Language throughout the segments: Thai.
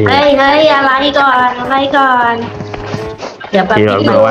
พี่ เฮ้ยเฮ้ยอะไรก่อนอะไรก่อน เดี๋ยวแป๊บพี่นึแบบงเอา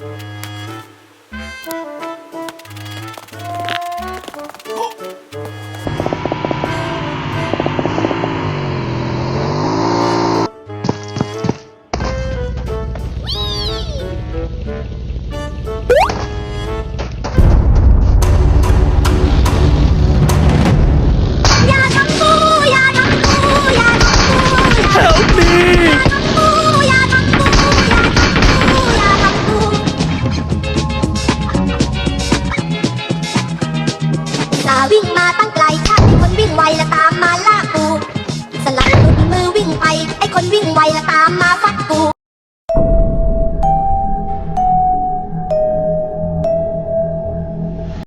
Música